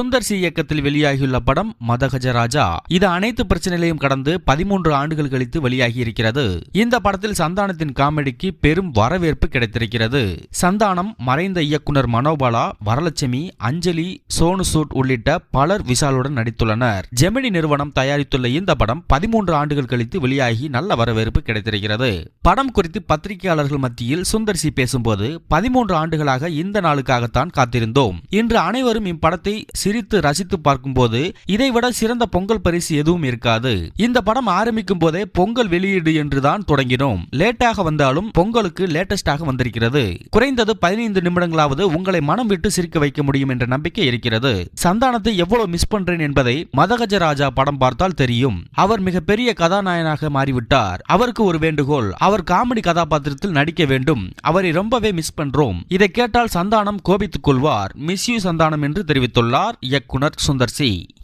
Sundar C இயக்கத்தில் வெளியாகியுள்ள படம் மதகஜராஜா. இது அனைத்து பிரச்சனைகளையும் கடந்து பதிமூன்று ஆண்டுகள் கழித்து வெளியாகி இருக்கிறது இந்த படத்தில் சந்தானத்தின் காமெடிக்கு பெரும் வரவேற்பு கிடைத்திருக்கிறது. சந்தானம் மறைந்த இயக்குனர் மனோபாலா வரலட்சுமி அஞ்சலி சோனு சூட் உள்ளிட்ட பலர் விஷாலுடன் நடித்துள்ளனர். ஜெமினி நிறுவனம் தயாரித்துள்ள இந்த படம் பதிமூன்று ஆண்டுகள் கழித்து வெளியாகி நல்ல வரவேற்பு கிடைத்திருக்கிறது. படம் குறித்து பத்திரிகையாளர்கள் மத்தியில் சுந்தர் சி பேசும்போது பதிமூன்று ஆண்டுகளாக இந்த நாளுக்காகத்தான் காத்திருந்தோம். இன்று அனைவரும் இப்படத்தை சிரித்து ரசித்து பார்க்கும்போது இதைவிட சிறந்த பொங்கல் பரிசு எதுவும் இருக்காது. இந்த படம் ஆரம்பிக்கும் போதே பொங்கல் வெளியீடு என்றுதான் தொடங்கினோம். லேட்டாக வந்தாலும் பொங்கலுக்கு லேட்டஸ்டாக வந்திருக்கிறது. குறைந்தது பதினைந்து நிமிடங்களாவது உங்களை மனம் விட்டு சிரிக்க வைக்க முடியும் என்ற நம்பிக்கை இருக்கிறது. சந்தானத்தை எவ்வளவு மிஸ் பண்றேன் என்பதை மதகஜ ராஜா படம் பார்த்தால் தெரியும். அவர் மிகப்பெரிய கதாநாயகனாக மாறிவிட்டார். அவருக்கு ஒரு வேண்டுகோள் அவர் காமெடி கதாபாத்திரத்தில் நடிக்க வேண்டும். அவரை ரொம்பவே மிஸ் பண்றோம். இதை கேட்டால் சந்தானம் கோபித்துக் கொள்வார். மிஸ் யூ சந்தானம் என்று தெரிவித்துள்ளார். இயக்குனர் சுந்தர் சி.